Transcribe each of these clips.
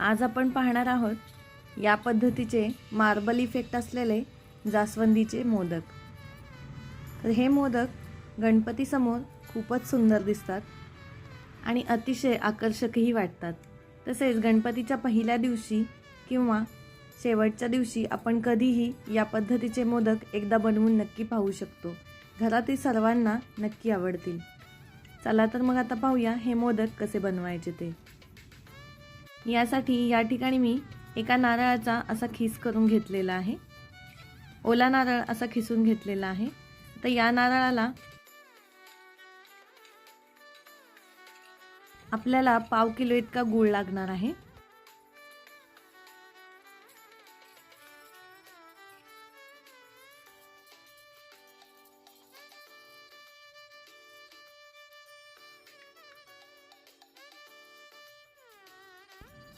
आज आपण पाहणार आहोत या पद्धतीचे मार्बल इफेक्ट असलेले जास्वंदीचे मोदक. तर हे मोदक गणपतीसमोर खूपच सुंदर दिसतात आणि अतिशय आकर्षकही वाटतात. तसेच गणपतीच्या पहिल्या दिवशी किंवा शेवटच्या दिवशी आपण कधीही या पद्धतीचे मोदक एकदा बनवून नक्की पाहू शकतो. घरातील सर्वांना नक्की आवडतील. चला तर मग आता पाहूया हे मोदक कसे बनवायचे ते. यासाठी या ठिकाणी मी एका नारळाचा असा खिस करून घेतलेला आहे. ओला नारळ असा खिसून घेतलेला आहे. तर या नारळाला आपल्याला पाव किलो इतका गूळ लागणार आहे.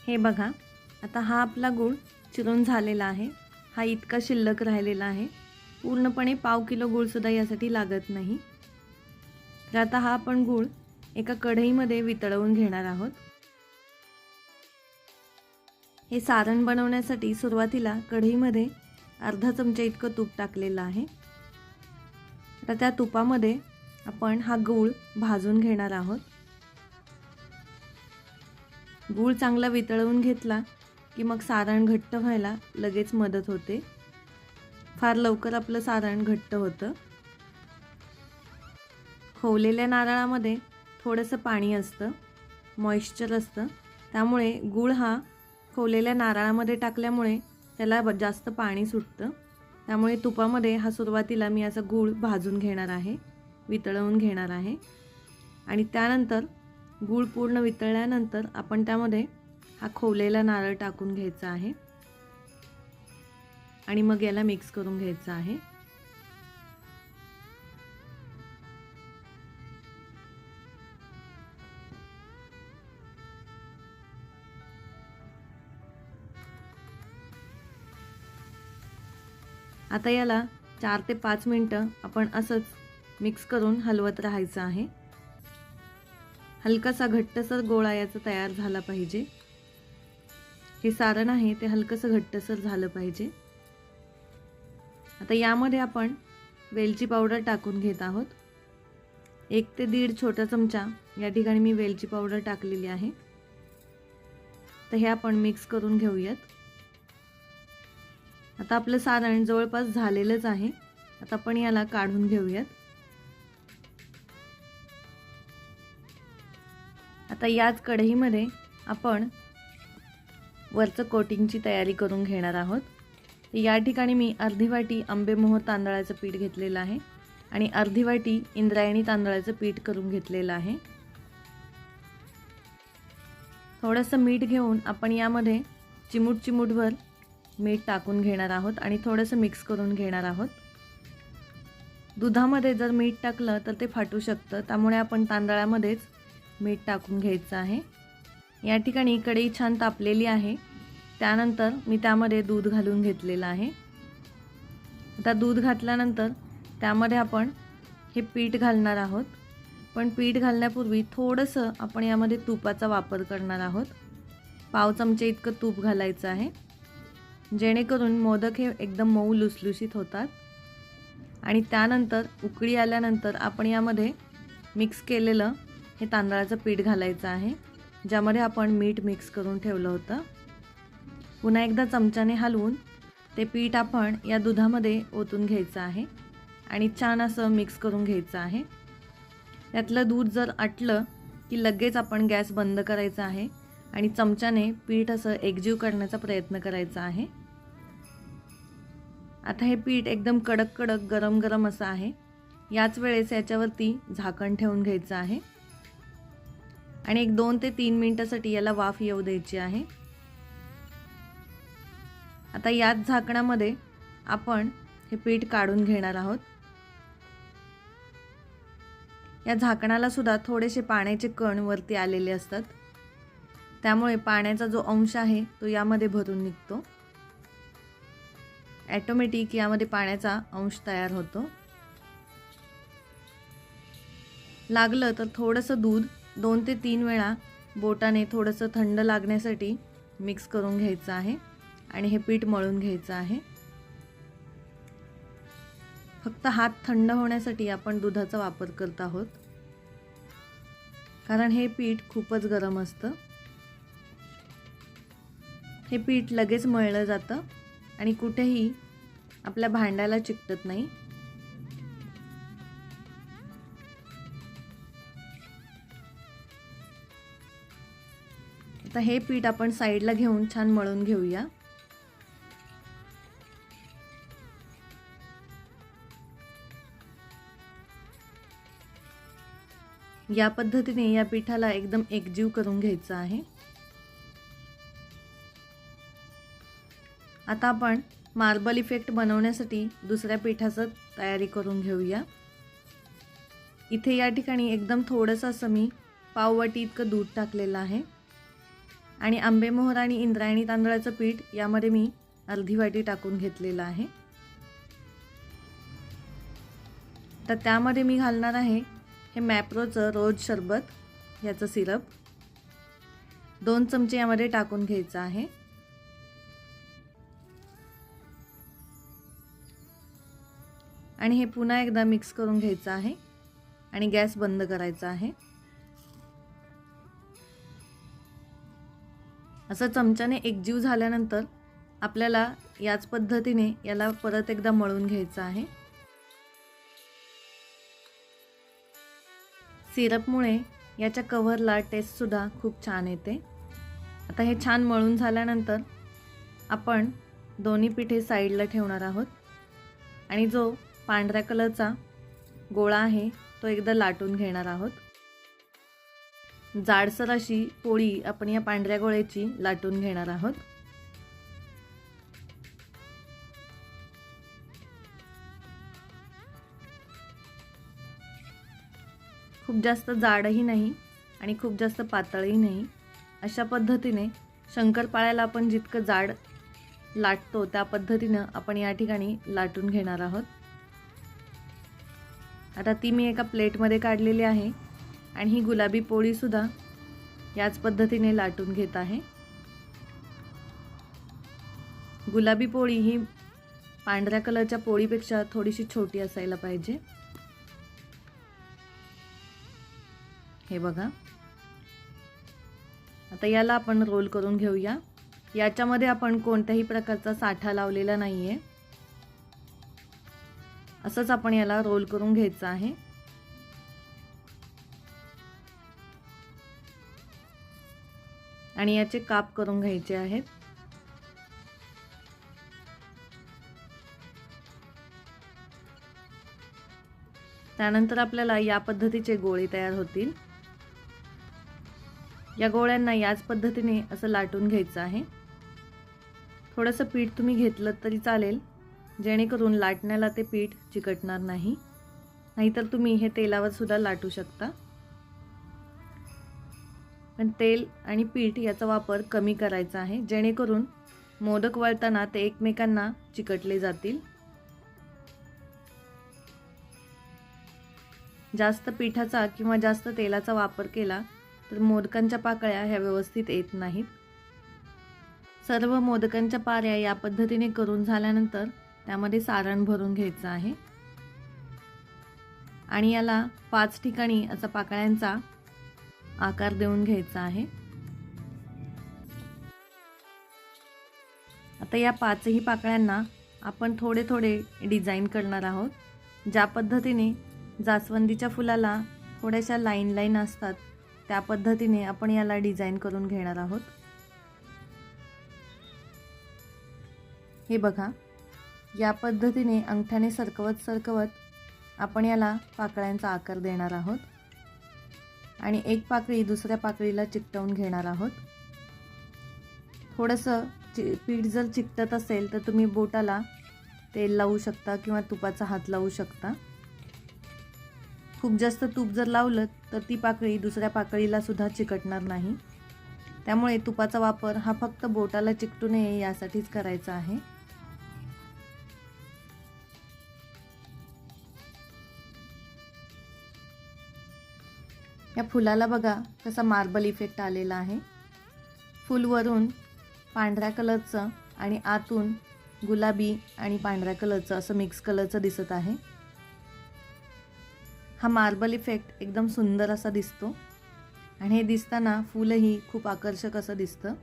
हे बघा आता हा आपला गूळ चिरून झालेला आहे. हा इतका शिल्लक राहिलेला आहे. पूर्णपणे पाव किलो गूळसुद्धा यासाठी लागत नाही. तर आता हा आपण गूळ एका कढईमध्ये वितळवून घेणार आहोत. हे सारण बनवण्यासाठी सुरुवातीला कढईमध्ये अर्धा चमचा इतकं तूप टाकलेलं आहे. आता त्या तुपामध्ये आपण हा गूळ भाजून घेणार आहोत. गूळ चांगला वितळवून घेतला की मग सारण घट्ट व्हायला लगेच मदत होते. फार लवकर आपलं सारण घट्ट होतं. खोवलेल्या नारळामध्ये थोडंसं पाणी असतं मॉइश्चर असतं. त्यामुळे गूळ हा खवलेल्या नारळामध्ये टाकल्यामुळे त्याला जास्त पाणी सुटतं. त्यामुळे तुपामध्ये हा सुरुवातीला मी असा गूळ भाजून घेणार आहे वितळवून घेणार आहे. आणि त्यानंतर गूळ पूर्ण वितळल्यानंतर आपण त्यामध्ये हा खोवलेला नारळ टाकून घ्यायचा आहे. आणि मग याला मिक्स करून घ्यायचं आहे. आता याला चार ते पाच मिनटं आपण असंच मिक्स करून हलवत राहायचं आहे. हलकासा घट्टसर गोळा याचा तयार झाला पाहिजे. हे सारण आहे ते हलकंसं घट्टसर झालं पाहिजे. आता यामध्ये आपण वेलची पावडर टाकून घेत आहोत. एक ते दीड छोटा चमचा या ठिकाणी मी वेलची पावडर टाकलेली आहे. तर हे आपण मिक्स करून घेऊयात. आता आपलं सारण जवळपास झालेलंच आहे. आता आपण याला काढून घेऊयात. आता याच कढईमध्ये आपण वरचं कोटिंगची तयारी करून घेणार आहोत. या ठिकाणी मी अर्धी वाटी आंबेमोहर तांदळाचं पीठ घेतलेलं आहे आणि अर्धी वाटी इंद्रायणी तांदळाचं पीठ करून घेतलेलं आहे. थोडंसं मीठ घेऊन आपण यामध्ये चिमूट चिमूटभर मीठ टाकून घेणार आहोत आणि थोडंसं मिक्स करून घेणार आहोत. दुधामध्ये जर मीठ टाकलं तर ते फाटू शकतं त्यामुळे आपण तांदळामध्येच मीठ टाकून घ्यायचं आहे. या ठिकाणी कढई छान तापलेली आहे. त्यानंतर मी त्यामध्ये दूध घालून घेतलेलं आहे. आता दूध घातल्यानंतर त्यामध्ये आपण हे पीठ घालणार आहोत. पण पीठ घालण्यापूर्वी थोडंसं आपण यामध्ये तुपाचा वापर करणार आहोत. पाव चमचे इतकं तूप घालायचं आहे. जेणेकरून मोदक हे एकदम मऊ लुसलुशीत होतात. आणि त्यानंतर उकळी आल्यानंतर आपण यामध्ये मिक्स केलेलं हे तांदळाचं पीठ घालायचं आहे ज्यामध्ये आपण मीठ मिक्स करून ठेवलं होतं. पुन्हा एकदा चमच्याने हलवून ते पीठ आपण या दुधामध्ये ओतून घ्यायचं आहे आणि छान असं मिक्स करून घ्यायचं आहे. त्यातलं दूध जर आटलं की लगेच आपण गॅस बंद करायचा आहे आणि चमच्याने पीठ असं एकजीव करण्याचा प्रयत्न करायचा आहे. आता हे पीठ एकदम कडक कडक गरम गरम असं आहे. याच वेळेस याच्यावरती झाकण ठेवून घ्यायचं आहे. आणि एक दोन ते तीन मिनटासाठी याला वाफ येऊ द्यायची आहे. आता याच झाकणामध्ये आपण हे पीठ काढून घेणार आहोत. या झाकणाला सुद्धा थोडेसे पाण्याचे कण वरती आलेले असतात. त्यामुळे पाण्याचा जो अंश आहे तो यामध्ये भरून निघतो. ॲटोमॅटिक यामध्ये पाण्याचा अंश तयार होतो. लागलं तर थोडंसं दूध दोन ते तीन वेळा बोटाने थोडंसं थंड लागण्यासाठी मिक्स करून घ्यायचं आहे आणि हे पीठ मळून घ्यायचं आहे. फक्त हात थंड होण्यासाठी आपण दुधाचा वापर करत आहोत. कारण हे पीठ खूपच गरम असतं. हे पीठ लगेच मळलं जातं आणि कुठेही आपल्या भांड्याला चिकटत नाही. आता हे पीठ आपण साईडला घेऊन छान मळून घेऊया. या पद्धतीने या पिठाला एकदम एकजीव करून घ्यायचं आहे. आता आपण मार्बल इफेक्ट बनवण्यासाठी दुसऱ्या पिठाचं तयारी करून घेऊया. इथे या ठिकाणी एकदम थोडंसं असं मी पाववाटी इतकं दूध टाकलेलं आहे. आणि आंबेमोहर आणि इंद्रायणी तांदळाचं पीठ यामध्ये मी अर्धी वाटी टाकून घेतलेलं आहे. तर त्यामध्ये मी घालणार आहे हे मॅप्रोचं रोज शरबत याचं सिरप. दोन चमचे यामध्ये टाकून घ्यायचं आहे. आणि हे पुन्हा एकदा मिक्स करून घ्यायचं आहे आणि गॅस बंद करायचा आहे. असं चमच्याने एकजीव झाल्यानंतर आपल्याला याच पद्धतीने याला परत एकदा मळून घ्यायचं आहे. सिरपमुळे याच्या कव्हरला टेस्टसुद्धा खूप छान येते. आता हे छान मळून झाल्यानंतर आपण दोन्ही पिठे साईडला ठेवणार आहोत. आणि जो पांढऱ्या कलरचा गोळा आहे तो एकदा लाटून घेणार आहोत. जाडसर अशी पोळी आपण या पांढऱ्या गोळ्याची लाटून घेणार आहोत. खूप जास्त जाडही नाही आणि खूप जास्त पातळही नाही. अशा पद्धतीने शंकरपाळ्याला आपण जितकं जाड लाटतो त्या पद्धतीनं आपण या ठिकाणी लाटून घेणार आहोत. आता ती मी एका प्लेटमध्ये काढलेली आहे. आणि ही गुलाबी पोळीसुद्धा याच पद्धतीने लाटून घेत आहे. गुलाबी पोळी ही पांढऱ्या कलरच्या पोळीपेक्षा थोडीशी छोटी असायला पाहिजे. हे बघा. आता याला आपण रोल करून घेऊया. याच्यामध्ये आपण कोणत्याही प्रकारचा साठा लावलेला नाही आहे असंच आपण याला रोल करून घ्यायचं आहे. आणि याचे काप करून घ्यायचे आहेत. त्यानंतर आपल्याला या पद्धतीचे गोळे तयार होतील. या गोळ्यांना याच पद्धतीने असं लाटून घ्यायचं आहे. थोडंसं पीठ तुम्ही घेतलं तरी चालेल जेणेकरून लाटण्याला ते पीठ चिकटणार नाही. नाहीतर तुम्ही हे तेलावर सुद्धा लाटू शकता. पण तेल आणि पीठ याचा वापर कमी करायचा आहे जेणेकरून मोदक वळताना ते एकमेकांना चिकटले जातील. जास्त पिठाचा किंवा जास्त तेलाचा वापर केला तर मोदकांच्या पाकळ्या ह्या व्यवस्थित येत नाहीत. सर्व मोदकांच्या पाऱ्या या पद्धतीने करून झाल्यानंतर त्यामध्ये सारण भरून घ्यायचं आहे. आणि याला पाच ठिकाणी असा पाकळ्यांचा आकार देऊन घ्यायचा आहे. आता या पाचही पाकळ्यांना आपण थोडे थोडे डिझाईन करणार आहोत. ज्या पद्धतीने जास्वंदीच्या फुलाला थोड्याशा लाईन लाईन असतात त्या पद्धतीने आपण याला डिझाईन करून घेणार आहोत. हे बघा या पद्धतीने अंगठ्याने सरकवत सरकवत आपण याला पाकळ्यांचा आकार देणार आहोत. आणि एक पाकळी दुसऱ्या पाकळीला चिकटवून घेणार आहोत. थोडंसं चि पीठ जर चिकटत असेल तर तुम्ही बोटाला तेल लावू शकता किंवा तुपाचा हात लावू शकता. खूप जास्त तूप जर लावलं तर ती पाकळी दुसऱ्या पाकळीला सुद्धा चिकटणार नाही. त्यामुळे तुपाचा वापर हा फक्त बोटाला चिकटू नये यासाठीच करायचा आहे. या फुलाला बघा कसा मार्बल इफेक्ट आलेला आहे. फुलवरून पांढऱ्या कलरचं आणि आतून गुलाबी आणि पांढऱ्या कलरचं असं मिक्स कलरचं दिसत आहे. हा मार्बल इफेक्ट एकदम सुंदर असा दिसतो. आणि हे दिसताना फुलंही खूप आकर्षक असं दिसतं.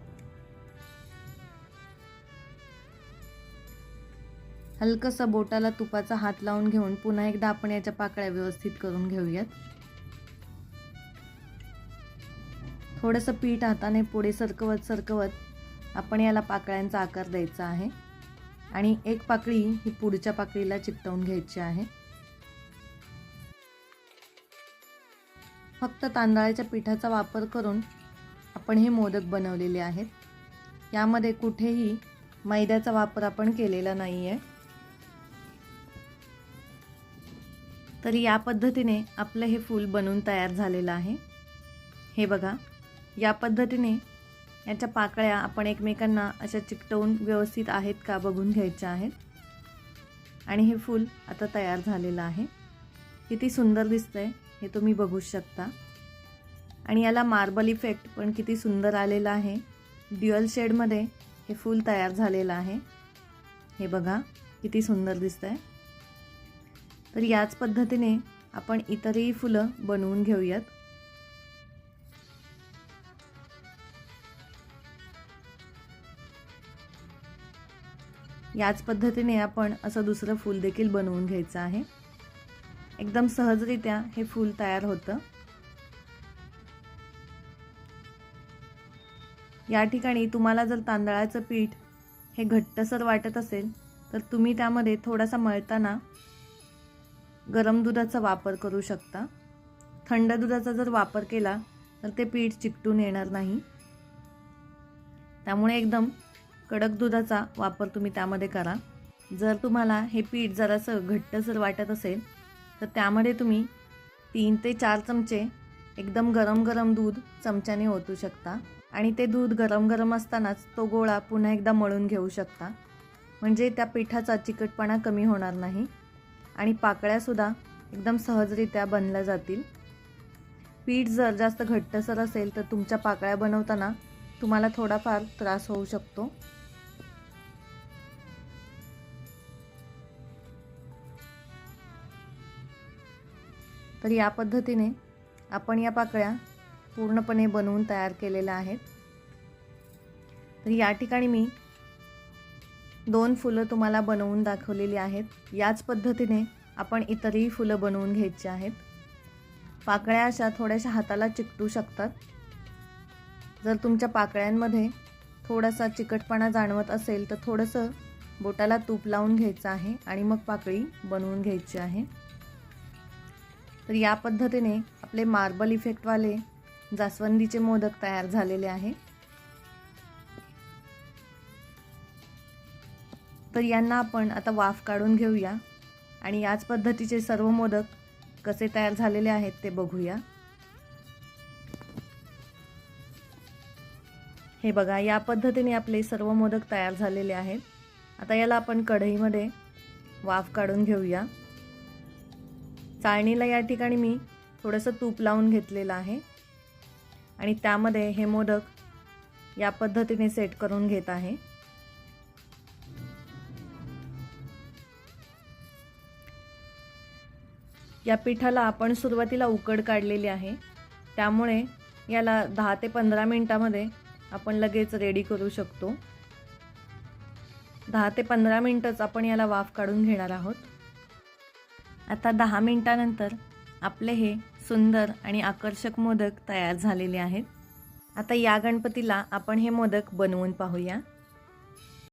हलकंसं बोटाला तुपाचा हात लावून घेऊन पुन्हा एकदा आपण याच्या पाकळ्या व्यवस्थित करून घेऊयात. थोडंसं पीठ हाताने पुढे सरकवत सरकवत आपण याला पाकळ्यांचा आकार द्यायचा आहे. आणि एक पाकळी ही पुढच्या पाकळीला चिकटवून घ्यायची आहे. फक्त तांदळाच्या पिठाचा वापर करून आपण हे मोदक बनवलेले आहेत. यामध्ये कुठेही मैद्याचा वापर आपण केलेला नाही आहे तर या पद्धतीने आपलं हे फूल बनवून तयार झालेलं आहे. हे बघा. या पद्धतीने याच्या पाकळ्या आपण एकमेकांना अशा चिकटवून व्यवस्थित आहेत का बघून घ्यायच्या आहेत. आणि हे फूल आता तयार झालेलं आहे. किती सुंदर दिसतंय हे तुम्ही बघू शकता. आणि याला मार्बल इफेक्ट पण किती सुंदर आलेला आहे. ड्युअल शेडमध्ये हे फूल तयार झालेलं आहे. हे बघा किती सुंदर दिसतंय. तर याच पद्धतीने आपण इतरही फुलं बनवून घेऊयात. याच पद्धतीने आपण असं दुसरं फूल देखील बनवून घ्यायचं आहे. एकदम सहजरित्या हे फूल तयार होतं. या ठिकाणी तुम्हाला जर तांदळाचं पीठ हे घट्टसर वाटत असेल तर तुम्ही त्यामध्ये थोडासा मळताना गरम दुधाचा वापर करू शकता. थंड दुधाचा जर वापर केला तर ते पीठ चिकटून येणार नाही. त्यामुळे एकदम कडक दुधाचा वापर तुम्ही त्यामध्ये करा. जर तुम्हाला हे पीठ जरासं घट्टसर वाटत असेल तर त्यामध्ये तुम्ही तीन ते चार चमचे एकदम गरम गरम दूध चमच्याने ओतू शकता. आणि ते दूध गरम गरम असतानाच तो गोळा पुन्हा एकदा मळून घेऊ शकता. म्हणजे त्या पिठाचा चिकटपणा कमी होणार नाही आणि पाकळ्यासुद्धा एकदम सहजरित्या बनल्या जातील. पीठ जर जास्त घट्टसर असेल तर तुमच्या पाकळ्या बनवताना तुम्हाला थोडाफार त्रास होऊ शकतो. तर या पद्धतीने आपण या पाकळ्या पूर्णपणे बनवून तयार केलेल्या आहेत. तर या ठिकाणी मी दोन फुलं तुम्हाला बनवून दाखवलेली आहेत. याच पद्धतीने आपण इतरही फुलं बनवून घ्यायची आहेत. पाकळ्या अशा थोड्याशा हाताला चिकटू शकतात. जर तुमच्या पाकळ्यांमध्ये थोडासा चिकटपणा जाणवत असेल तर थोडंसं बोटाला तूप लावून घ्यायचं आहे आणि मग पाकळी बनवून घ्यायची आहे. तर या पद्धतीने आपले मार्बल इफेक्टवाले जास्वंदीचे मोदक तयार झालेले आहे. तर यांना आपण आता वाफ काढून घेऊया आणि याच पद्धतीचे सर्व मोदक कसे तयार झालेले आहेत ते बघूया. हे बघा या पद्धतीने आपले सर्व मोदक तयार झालेले आहेत. आता याला आपण कढईमध्ये वाफ काढून घेऊया. चाळणीला या ठिकाणी मी थोडंसं तूप लावून घेतलेलं आहे. आणि त्यामध्ये हे मोदक या पद्धतीने सेट करून घेत आहे. या पिठाला आपण सुरुवातीला उकड काढलेली आहे. त्यामुळे याला दहा ते पंधरा मिनटामध्ये आपण लगेच रेडी करू शकतो. दहा ते पंधरा मिनटंच आपण याला वाफ काढून घेणार आहोत. आता दहा मिनटानंतर आपले हे सुंदर आणि आकर्षक मोदक तयार झालेले आहेत. आता या गणपतीला आपण हे मोदक बनवून पाहूया.